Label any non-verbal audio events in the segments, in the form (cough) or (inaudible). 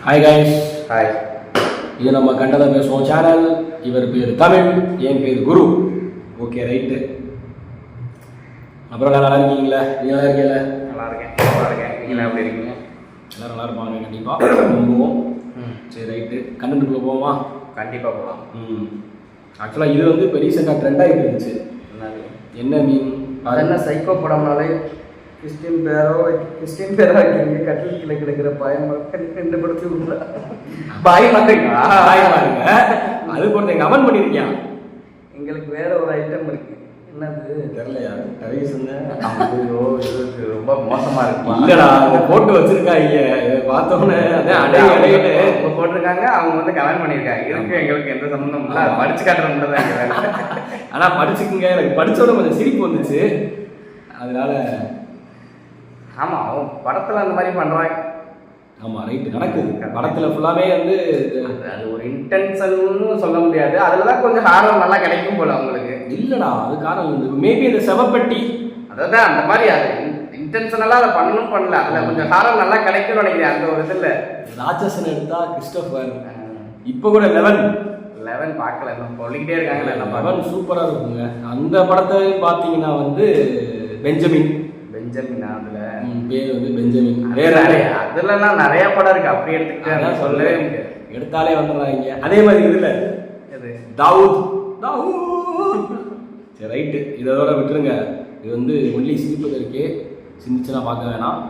Hi guys hi இது நம்ம கண்டதை பேசுவோம் சேனல் இவர் பேர் தமிழ் என் பேர் குரு. ஓகே ரைட்டு அப்புறம் நல்லா இருக்கீங்களா? நீங்க நல்லா இருக்கீங்களா? நல்லா இருக்கேன். நல்லா இருக்கேன். நீங்களா எப்படி இருக்கீங்க? எல்லாரும் நல்லா இருப்பாங்க கண்டிப்பாக நம்புவோம் சரி ரைட்டு கண்டென்ட்டுக்குள்ள போவோமா? கண்டிப்பாக போகலாம் ம். ஆக்சுவலாக இது வந்து இப்போ ரீசெண்டாக ட்ரெண்ட் ஆகிட்டு இருந்துச்சு. என்னது? என்ன மீன் அது என்ன சைக்கோ படம்னாலே கிறிஸ்டின் பேரோ கிறிஸ்டின் பேரோ வைக்கிறீங்க கட்டில் கீழே கிடக்கிற பாயம் ரெண்டு படத்து விடுறா பாய் மாட்டேங்களா ஹாய் பாருங்க அது ஒருத்தன் கமெண்ட் பண்ணியிருக்கியான் எங்களுக்கு வேற ஒரு ஐட்டம் இருக்கு என்னது தெரியலையா நிறைய சொன்னேன் ஐயோ இது ரொம்ப மோசமா இருக்கு இல்லடா அவங்க போட்டு வச்சிருக்காங்க பார்த்தோன்னே அதான் அடை அடையிட்டு அவங்க போட்டிருக்காங்க அவங்க வந்து கமெண்ட் பண்ணியிருக்காங்க இருக்கு எங்களுக்கு எந்த சம்மந்தமும் இல்லை. படிச்சு காட்டுற மட்டும் தான் எங்க வேலை. ஆனா படிச்சுக்குங்க எனக்கு படிச்சோட கொஞ்சம் சிரிப்பு வந்துச்சு அதனால ஆமா அவன் படத்துல அந்த மாதிரி பண்றாங்க ஆமா ரைட்டு நடக்குது. படத்துல ஃபுல்லாவே வந்து அது- அது ஒரு இன்டென்ஷன்னு சொல்ல முடியாது. அதுல தான் கொஞ்சம் ஹாரம் நல்லா கிடைக்கும் போல அவங்களுக்கு. இல்லடா அது காரணம் வந்து மேபி இந்த செவப்பட்டி. அதான் அந்த மாதிரி அது இன்டென்ஷனலா அதை பண்ணணும் பண்ணல. அதுல கொஞ்சம் ஹாரம் நல்லா கிடைக்கும்னு நினைக்கிறேன் அந்த ஒரு இதுல. ராட்சசன் எடுத்தா கிறிஸ்டோபர். இப்போ கூட லெவன் லெவன் பார்க்கல சொல்லிக்கிட்டே இருக்காங்கல்ல லெவன் சூப்பரா இருக்குங்க. அந்த படத்தை பார்த்தீங்கன்னா வந்து பெஞ்சமின். பெஞ்சமின் அதுல. பேர் வந்து பெஞ்சமின். வேற நிறைய அதுலலாம் நிறைய படம் இருக்கு. அப்படி எடுத்துக்கிட்டு அதான் சொல்லவே முடியாது. எடுத்தாலே வந்துடுறாங்க. அதே மாதிரி இதுல. எது? தாவூத். தாவூத். சரி ரைட்டு. இதோட விட்டுருங்க. இது வந்து ஒன்லி சிரிப்பதற்கே சிந்திச்சுனா பார்க்க வேணாம்.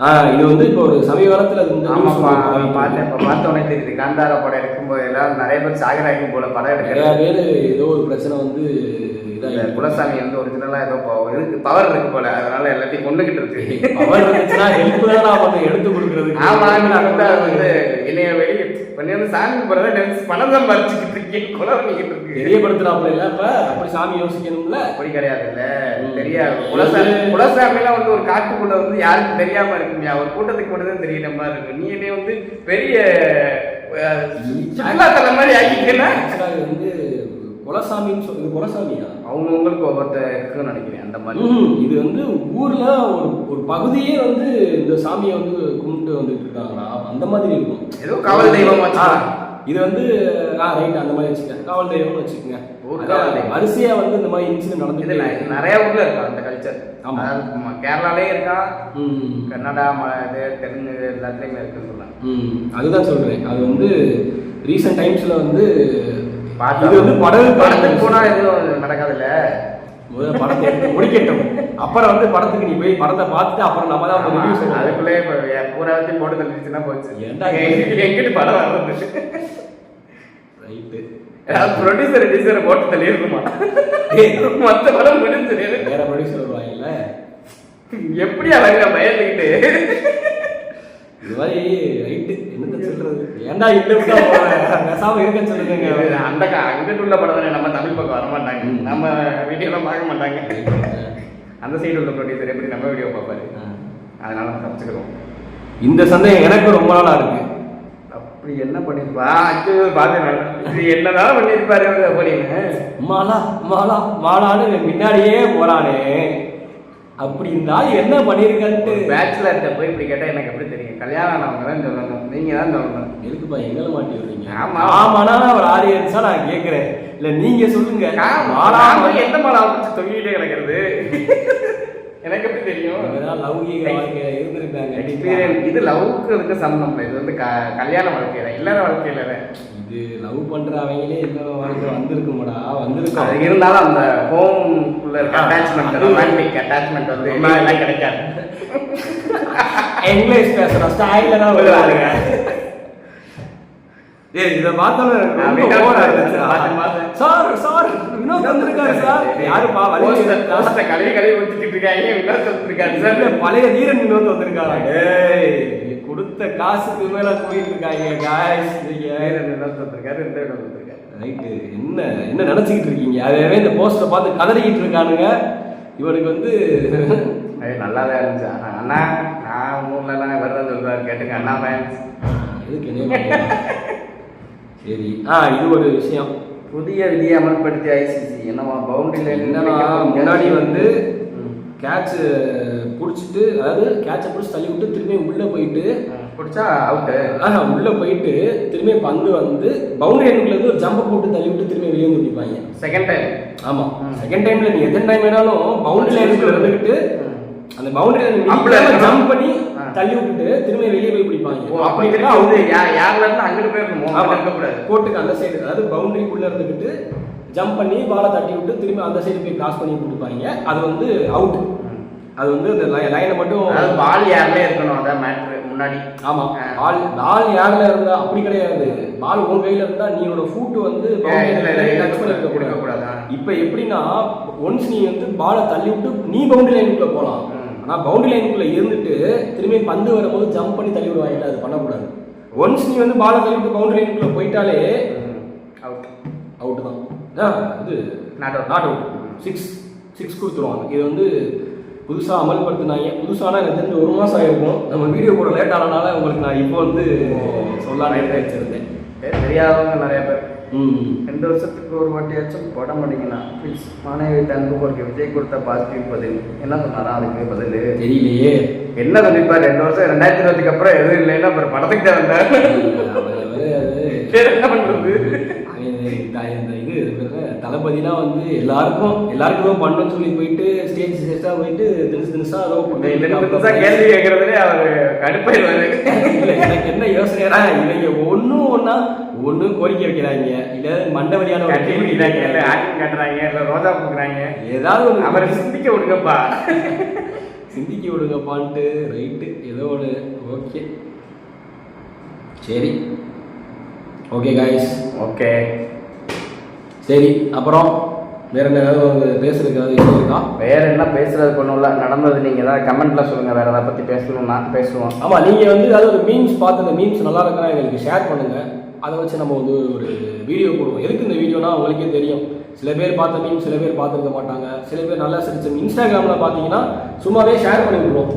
ஆ இது வந்து இப்போ ஒரு சமீப காலத்தில் இது வந்து பார்த்தேன். இப்போ பார்த்த உடனே தெரியுது. காந்தாரா படம் எடுக்கும்போது எல்லாம் நிறைய பேர் சாகராகி போல படம் நிறைய எடுக்கிறாங்க பேர் ஏதோ ஒரு பிரச்சனை வந்து குலசாமி வந்து ஒரிஜினலா ஏதோ இருக்கு பவர் இருக்கு போல. அதனால எல்லாத்தையும் கொண்டுகிட்டு இருக்கு. (laughs) பவர் இருந்துச்சுன்னா ஹெல்ப் தான் நான் வந்து எடுத்து கொடுக்குறதுக்கு. ஆமா அந்த வந்து என்னைய வெளியே பண்ணி வந்து சாமி போறத நினைச்சு பணம் சம்பாரிச்சுக்கிட்டு இருக்கேன். கொலை பண்ணிக்கிட்டு இருக்கு. தெரியப்படுத்துறாப்புல இல்ல இப்ப அப்படி சாமி யோசிக்கணும்ல? அப்படி கிடையாது இல்ல. தெரியாது குலசாமி குலசாமிலாம் வந்து ஒரு காட்டுக்குள்ள வந்து யாருக்கும் தெரியாம இருக்குமியா ஒரு கூட்டத்துக்கு மட்டும் தான் தெரியுற மாதிரி இருக்கு. நீ என்னைய வந்து பெரிய சுற்றுலாத்தலம் மாதிரி ஆக்கிட்டேன்னா? வந்து குலசாமின்னு சொல்லி இது குலசாமியா? அவங்க உங்களுக்கு ஒவ்வொருத்த இருக்குன்னு நினைக்கிறேன் அந்த மாதிரி. இது வந்து ஊர்ல ஒரு ஒரு பகுதியே வந்து இந்த சாமியை வந்து கும்பிட்டு வந்துட்டு இருக்காங்களா? அந்த மாதிரி இருக்கும். ஏதோ காவல் தெய்வம் இது வந்து ஆ ரைட் அந்த மாதிரி வச்சுக்கங்க. காவல் தெய்வம்னு வச்சுக்கோங்க. அதான் காவல் தெய்வம். வந்து இந்த மாதிரி இன்சிடென்ட் இது நடந்துட்டு ந- இது நிறைய ஊர்ல இருக்கு அந்த கல்ச்சர் ஆமா. கேரளாலே இருக்கா? ம- இது தெலுங்கு எல்லாத்துலயுமே இருக்குன்னு சொல்றாங்க ம் அதுதான் சொல்றேன். அது வந்து ரீசெண்ட் டைம்ஸ்ல வந்து இது வந்து படகு படத்துக்கு போனா எதுவும் நடக்காதுல்ல? முதல்ல படத்தை முடிக்கட்டும் அப்புறம் வந்து படத்துக்கு நீ போய் படத்தை பார்த்துட்டு அப்புறம் நம்ம தான் ரிவ்யூ அதுக்குள்ளே என் பூராவத்தையும் போட்டு தள்ளிடுச்சுன்னா போச்சு. எங்கிட்டு படம் வர்றது? ரைட்டு. ஏதாவது ப்ரொடியூசர் டீசரை போட்டு தள்ளியிருக்குமா? மொத்த படம் முடிஞ்சு வேற ப்ரொடியூசர் வருவாங்கல்ல? எப்படி அழகா பயந்துக்கிட்டு? இது மாதிரி ரைட்டு என்னத்த சொல்றது? ஏன்டா போறேன் பேசாம இருக்க சொல்லுங்க அந்த அங்கிட்டு உள்ள படம் தானே நம்ம தமிழ் பக்கம் வர மாட்டாங்க. நம்ம வீடியோலாம் பார்க்க மாட்டாங்க. அந்த சைடு உள்ள ப்ரொடியூசர் எப்படி நம்ம வீடியோ பார்ப்பாரு? அதனால நம்ம தப்பிச்சுக்கிறோம். இந்த சந்தேகம் எனக்கு ரொம்ப நாளா இருக்கு. அப்படி என்ன பண்ணிருப்பா? அச்சு பார்த்தேன் இது என்னதான் பண்ணிருப்பாரு அவரு அப்படின்னு. மாலா மாலா மாலான்னு முன்னாடியே போறானே. அப்படி இருந்தால் என்ன பண்ணிருக்கன்ட்டு? பேச்சுலர்கிட்ட போய் இப்படி கேட்டா எனக்கு எப்படி தெரியும்? கல்யாணம் ஆனவங்க தான் சொல்லணும் நீங்க தான் சொல்லணும் எதுக்குப்பா எங்களை மாட்டி விடுறீங்க? ஆமா. ஆமானா ஒரு ஆடியன்ஸா நான் கேக்குறேன். இல்ல நீங்க சொல்லுங்க. எந்த மாலா பிடிச்சி தொங்கிட்டே கிடக்கிறது எனக்கு எப்படி தெரியும்? லௌகீக வாழ்க்கையில இருந்திருக்காங்க. Experience. இது லவ்க்கு இதுக்கு சம்மந்தம் இல்லை. இது வந்து க- கல்யாண வாழ்க்கையில இல்லற வாழ்க்கையில. இது லவ் பண்ற அவங்களே இல்ல வாழ்க்கை வந்திருக்குமாடா. வந்திருக்கோம் அது இருந்தாலும் அந்த ஹோம் உள்ள இருக்க அட்டாச்மெண்ட் ரொமான்டிக் அட்டாச்மெண்ட் வந்து கிடைக்காது. இங்கிலீஷ் பேசுற ஸ்டைல்ல தான் வருவாங்க ஏய் இத பார்த்தேன். சார் சார் வினோத் வந்திருக்காரு சார் யாருப்பா Poster- poster கழுவி கழுவி ஊத்திட்டு இருக்காங்க வினோத் வந்திருக்காரு சார் பழைய வீரன் வினோத் வந்திருக்காங்க நீ கொடுத்த காசுக்கு மேல போயிட்டு இருக்காங்க காய்ஸ் வேற வினோத் வந்திருக்காரு இந்த வினோத் வந்திருக்காரு ரைட்டு. என்ன என்ன நினைச்சுக்கிட்டு இருக்கீங்க? அதே இந்த போஸ்டரை பார்த்து கதறிக்கிட்டு இருக்கானுங்க. இவனுக்கு வந்து நல்லா தான் இருந்துச்சு. அண்ணா நான் ஊர்ல எல்லாம் வருதான் சொல்றாரு கேட்டுங்க அண்ணா ஃபேன்ஸ்? சரி. ஆ இது ஒரு விஷயம். புதிய விதியை அமல்படுத்திய ஐசிசி என்னவா பவுண்டரியில என்னன்னா முன்னாடி வந்து கேட்ச் பிடிச்சிட்டு அதாவது கேட்சை பிடிச்சி தள்ளி விட்டு திரும்பி உள்ளே போயிட்டு. பிடிச்சா அவுட்டு ஆஹா உள்ள போயிட்டு திரும்பி பந்து வந்து பவுண்டரி எண்ணுக்குள்ள இருந்து ஒரு ஜம்ப போட்டு தள்ளி விட்டு திரும்பி வெளியே வந்து பிடிப்பாங்க செகண்ட் டைம் ஆமா. ம். செகண்ட் டைம்ல நீ எத்தனை டைம் வேணாலும் பவுண்டரி லைனுக்குள்ள இருந்துகிட்டு அந்த பவுண்டரி. ஜம்ப் பண்ணி. தள்ளி விட்டுட்டு திரும்பி வெளியே போய் ஓ பிடிப்பாங்க அப்படி இருந்தா யா- யார்ல இருந்து அங்கிட்டு அங்கிட்டு இருக்கக்கூடாது. கோட்டுக்கு அந்த சைடு அதாவது பவுண்டரிக்குள்ள இருந்துகிட்டு ஜம்ப் பண்ணி பாலை தட்டி விட்டு திரும்பி அந்த சைடு போய் கிராஸ் பண்ணி கொடுப்பாங்க அது வந்து அவுட் அது வந்து அந்த லைனை மட்டும் பால் யாருமே இருக்கணும்? அதான் மேட்ரு முன்னாடி. ஆமா. ஆ. பால் பால் யாருல இருந்தா அப்படி கிடையாது. பால் உன் கையில இருந்தா நீயோட ஃபூட் வந்து இருக்கக்கூடாது. கூடாது இப்போ எப்படின்னா ஒன்ஸ் நீ வந்து பாலை தள்ளி விட்டு நீ பவுண்டரி லைனுக்குள்ள போலாம். ம். ஆனா பவுண்டரி லைனுக்குள்ள இருந்துட்டு திரும்பி பந்து வரும்போது ஜம்ப் பண்ணி தள்ளி விடுவாங்க அது பண்ணக்கூடாது. ஒன்ஸ் நீ வந்து பாலை தள்ளி விட்டு பவுண்டரி லைனுக்குள்ள போயிட்டாலே அவுட் அவுட் தான். இது not out not out six six கொடுத்துருவாங்க. இது வந்து புதுசாக அமல்படுத்தினாங்க. புதுசானா எனக்கு தெரிஞ்சு ஒரு மாதம் ஆகிருக்கும் நம்ம வீடியோ கூட லேட் ஆனனால உங்களுக்கு நான் இப்போ வந்து சொல்லான்னு வச்சிருந்தேன் தெரியாதவங்க நிறைய பேர். ரெண்டு வருஷத்துக்கு ஒரு வாட்டியாச்சும் போட மாட்டீங்கன்னா ப்ளீஸ் மாணவி தங்க போருக்கு விஜய் கொடுத்த பாசிட்டிவ் பதில். என்ன சொன்னாரா அதுக்கு பதில்? தெரியலையே. என்ன சொல்லிப்பார் ரெண்டு வருஷம் ரெண்டாயிரத்தி இருபதுக்கு அப்புறம் எதுவும் இல்லைன்னா அப்புறம் படத்துக்கு தான் வந்தார் என்ன பண்றது? இது தளபதிலாம் வந்து எல்லாருக்கும் எல்லாருக்கும் ஏதோ பண்ணணும்னு சொல்லி போயிட்டு ஸ்டேஜ் ஸ்டேஜாக போயிட்டு தினசு தினசா ஏதோ இந்த புதுசா கேள்வி கேட்கறதுலே அவர் கடுப்பாயிருவாரு எனக்கு என்ன யோசனைனா இவங்க ஒண்ணும் ஒண்ணா ஒண்ணு கோரிக்கை வைக்கிறாங்க இல்ல மண்டவரியான ஒரு கட்டி பிடிக்கிறாங்க இல்ல. ஆக்டிங் கட்டுறாங்க இல்ல ரோஜா பூக்குறாங்க. ஏதாவது ஒரு அவரை சிந்திக்க விடுங்கப்பா. சிந்திக்க விடுங்கப்பான்ட்டு ரைட்டு ஏதோ ஒன்று ஓகே. சரி. Okay guys okay. சரி அப்புறம் வேற என்ன ஏதாவது பேசுறதுக்கு ஏதாவது இருக்கா? வேற என்ன பேசுறது ஒன்றும் இல்லை. நடந்தது நீங்க ஏதாவது கமெண்ட்ல சொல்லுங்க. வேற எதாவது பத்தி பேசணும்னா பேசுவோம். ஆமா நீங்க வந்து ஏதாவது ஒரு மீம்ஸ் பார்த்து மீம்ஸ் நல்லா இருக்கா எங்களுக்கு ஷேர் பண்ணுங்க. அதை வச்சு நம்ம வந்து ஒரு வீடியோ போடுவோம். எதுக்கு இந்த வீடியோனா உங்களுக்கே தெரியும். சில பேர் பார்த்த மீம் சில பேர் பார்த்துருக்க மாட்டாங்க. சில பேர் நல்லா சிரிச்ச இன்ஸ்டாகிராமில் பார்த்தீங்கன்னா சும்மாவே ஷேர் பண்ணி விடுவோம்.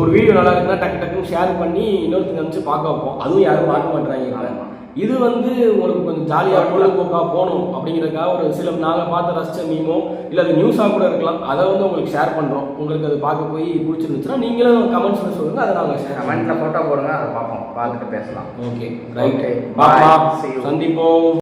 ஒரு வீடியோ நல்லா இருக்குன்னா டக்கு டக்குன்னு ஷேர் பண்ணி இன்னொருத்தங்க நினச்சி பார்க்க வைப்போம். அதுவும் யாரும் பார்க்க மாட்டேறாங்க. இது வந்து உங்களுக்கு கொஞ்சம் ஜாலியாக பொழுதுபோக்காக போகணும் அப்படிங்கிறதுக்காக ஒரு சில நாங்கள் பார்த்து ரசித்த மீமோ இல்லை அது நியூஸாக கூட இருக்கலாம். அதை வந்து உங்களுக்கு ஷேர் பண்ணுறோம் உங்களுக்கு அது பார்க்க போய் பிடிச்சிருந்துச்சுன்னா நீங்களும் கமெண்ட்ஸில் சொல்லுங்கள் அதை நாங்கள் ஷேர் கமெண்ட்ல போட்டோ போடுங்க அதை பார்ப்போம். பார்த்துட்டு பேசலாம். Okay right Okay. பாப்பா Bye. See you. சந்திப்போம்.